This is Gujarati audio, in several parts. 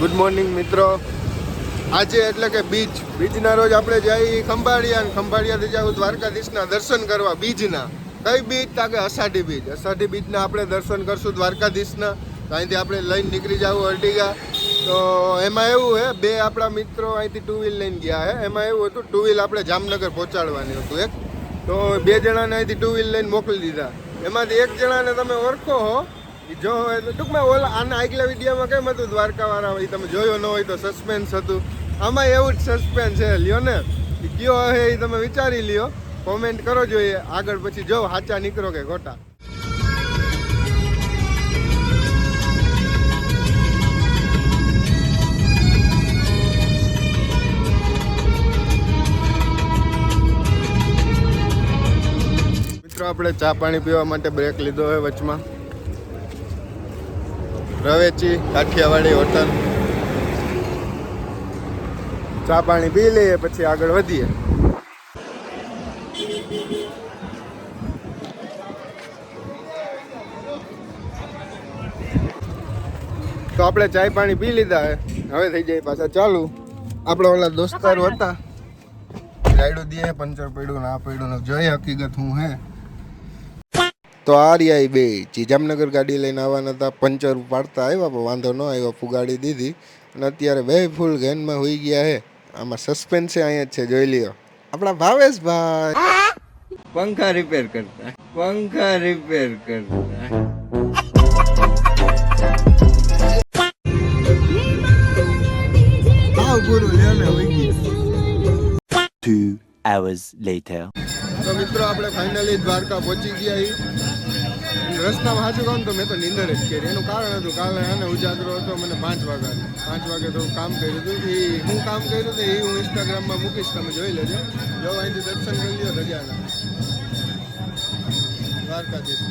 ગુડ મોર્નિંગ મિત્રો. આજે એટલે કે બીચ બીચના રોજ આપણે જઈએ ખંભાળિયા ખંભાળિયાથી જાવ દ્વારકાધીશના દર્શન કરવા બીજના. કઈ બીચ તા કે અષાઢી બીચ અષાઢી બીચના આપણે દર્શન કરશું દ્વારકાધીશના. તો અહીંથી આપણે લઈને નીકળી જાવ અર્ટિગા તો એમાં એવું હે, બે આપણા મિત્રો અહીંથી ટુ વ્હીલ લઈને ગયા હે. એમાં એવું હતું ટુ વ્હીલ આપણે જામનગર પહોંચાડવાની હતું એક. તો બે જણાને અહીંથી ટુ વ્હીલ લઈને મોકલી દીધા. એમાંથી એક જણાને તમે ઓળખો હો. જો ટૂંકમાં ઓલા આના આગલા વિડીયોમાં કેમ હતું દ્વારકાવાળા હોય તમે જોયો ન હોય તો સસ્પેન્સ હતું. આમાં એવું જ સસ્પેન્સ છે, લ્યો ને. કયો હે એ તમે વિચારી લ્યો. કોમેન્ટ કરો જોઈએ આગળ પછી જો સાચા નીકળો કે ખોટા. મિત્રો, આપણે ચા પાણી પીવા માટે બ્રેક લીધો હોય વચમાં. રવેચી, કાઠિયાવાડી હોટલ. ચા પાણી પી લઈએ, પછી આગળ વધીએ. તો આપણે ચાય પાણી પી લીધા હવે થઈ જાય પાછા ચાલુ. આપણે ઓલા દોસ્તારો હતા. રાયડું દે, પંચર પડ્યું ના પડ્યું જોઈએ હકીકત હું હે. તો આ રહ્યા એ બે. જીજામનગર ગાડી લઈને આવવાના હતા પંચર પાડતા આવ્યા પણ વાંધો ન આવ્યો ફુગાડી દીધી. અને અત્યારે બે ફૂલ ગેનમાં હોઈ ગયા હે. આમાં સસ્પેન્સ અહીંયા જ છે જોઈ લ્યો. આપણા ભાવેશ ભાઈ પંખા રિપેર કરતા. પંખા રિપેર કરતા. Two hours later. તો મિત્રો, આપણે ફાઇનલી દ્વારકા પહોંચી ગયા રસ્તામાં સાચું કહું તો મેં તો નિંદર જ કરી. એનું કારણ હતું કાલે અને ઉજાગરો હતો, મને પાંચ વાગ્યા પાંચ વાગે થોડું કામ કર્યું હતું. એ હું કામ કર્યું હતું એ હું ઇન્સ્ટાગ્રામમાં મૂકીશ, તમે જોઈ લેજો. જો અહીંથી દર્શન કરી લો રજાના. દ્વારકાધીશ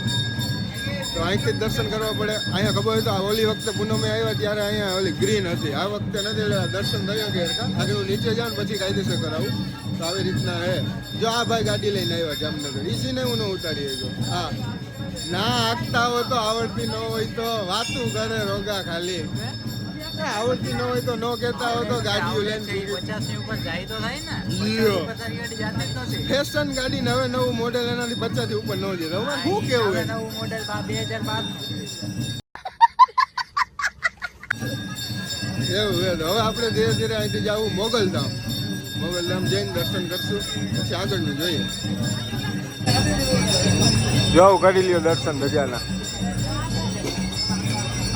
તો અહીંથી દર્શન કરવા પડે. અહીંયા ખબર હોય તો આ ઓલી વખતે પૂનમે આવ્યા ત્યારે અહીંયા ઓલી ગ્રીન હતી. આ વખતે નથી, એટલે દર્શન થયો કે આગળ હું નીચે જાઉં પછી કાયદેસર કરાવું. તો આવી રીતના હે. જો આ ભાઈ ગાડી લઈને આવ્યા જામનગર ઈસીને હું ન ઉતારી આવ્યો હા. ના આગતા હોય તો આવડતી ન હોય તો વાતું કરે રોગા ખાલી. આવડતી ન હોય તો ન કહેતા હોય તો ગાડીઓ લઈને ગાડી જાતે જ નથી ફેશન ગાડી હવે નવું મોડેલ એનાથી પચાસથી ઉપર ન જઈ હવે શું કેવું નવું મોડેલ બે હજાર બાર. એવું હવે આપણે ધીરે ધીરે અહીંથી જવું મોગલધામ. મોગલધામ જઈને દર્શન કરશું, પછી આગળનું જોઈએ. જાઓ કરી લ્યો દર્શન રજાના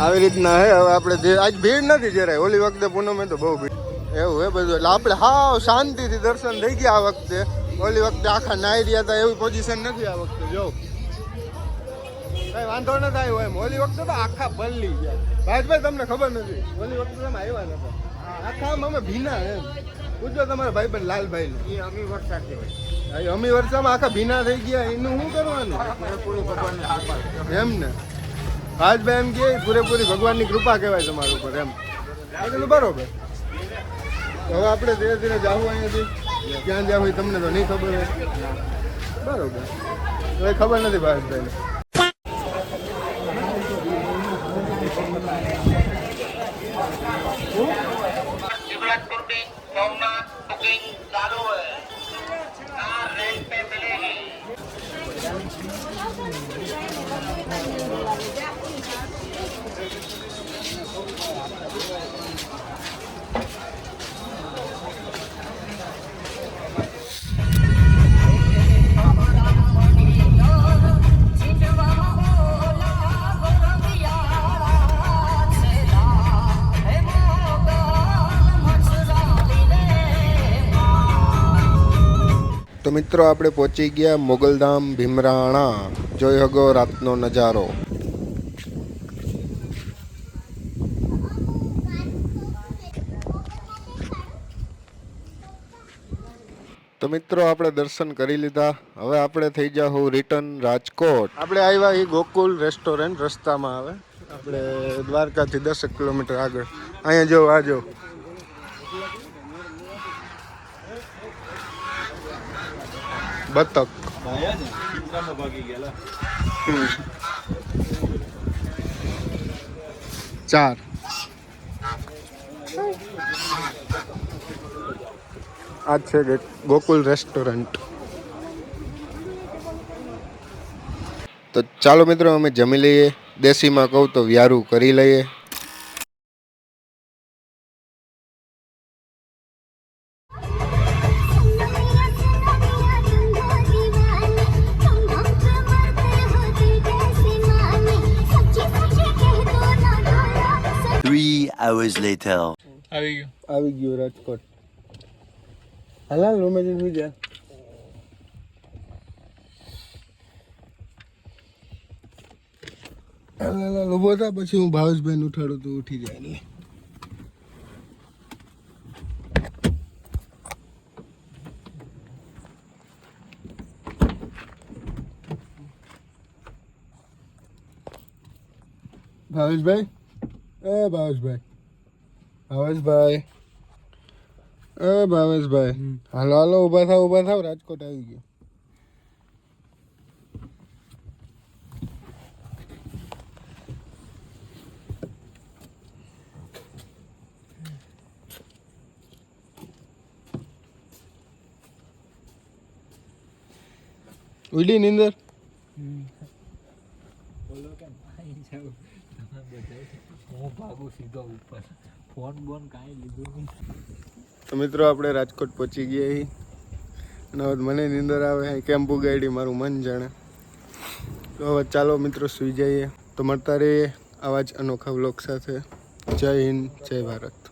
આવી રીતના હે, હવે આપણે આજ ભીડ નથી જરાય. ઓલી વખતે પૂનમે તો બહુ ભીડ. એવું હે બધું. એટલે આપણે હાવ શાંતિથી દર્શન થઈ ગયા આ વખતે. ઓલી વખતે આખા નાઈ રહ્યા હતા, એવી પોઝિશન નથી આ વખતે. જો. કઈ વાંધો ન થાય એમ. ઓલી વખતે તો આખા પલ્લી ગયા. ભાઈ તમને ખબર નથી. ઓલી વખતે તમે આવ્યા નતા. આખા અમે ભીના એમ પૂછો તમારા ભાઈ પણ લાલભાઈ એ અમી વરસાદ કહેવાય. અમી વરસાદમાં આખા ભીના થઈ ગયા એનું શું કરવાનું? એમ ને. ભાઈ એમ કે પૂરેપૂરી ભગવાનની કૃપા કહેવાય તમારા ઉપર એમ. બરોબર. હવે આપણે ધીરે ધીરે જવું અહીંયાથી. ક્યાં જવું તમને તો નહીં ખબર હોય. બરોબર. હવે ખબર નથી ભાવેશભાઈને शिवराजपुर में सोमनाथ बुकिंग चालू है कार रेंट पे मिलेगी તો મિત્રો આપણે પહોંચી ગયા મોગલધામ ભીમરાણા. જોઈ હગો રાતનો નજારો. તો મિત્રો આપણે દર્શન કરી લીધા. હવે આપણે થઈ જાઉં રિટર્ન રાજકોટ. આપણે આવ્યા એ ગોકુલ રેસ્ટોરન્ટ રસ્તામાં આવે આપણે દ્વારકાથી દસેક કિલોમીટર આગળ. અહીંયા જો, આ જો. બતક ચાર આ છે કે ગોકુલ રેસ્ટોરન્ટ તો ચાલો મિત્રો અમે જમી લઈએ. દેશીમાં કહું તો વ્યારું કરી લઈએ. Hours later. આવી ગયો રાજકોટ હાલાલ રૂમે જઈને સુઈ જા હાલ હાલ હાલ ઊભો થા પછી હું ભાવેશભાઈને ઉઠાડું તો ઉઠી જાય. એટલે ભાવેશભાઈ? એ ભાવેશભાઈ. ભાવેશભાઈ એ ભાવેશભાઈ હાલો હાલો ઊભા થાવ ઊભા થાવ રાજકોટ આવી ગયો ઉડી નીંદર હું ભાગું સીધો ઉપર ફોન બોન કાંઈ લીધું નહીં. તો મિત્રો, આપણે રાજકોટ પહોંચી ગયા અને હવે મને નીંદર આવે અહીં કેમ પુગાડી મારું મન જાણે. તો હવે ચાલો મિત્રો, સૂઈ જઈએ. તો મળતા રહીએ આવા જ અનોખા વ્લોગ સાથે. જય હિન્દ, જય ભારત.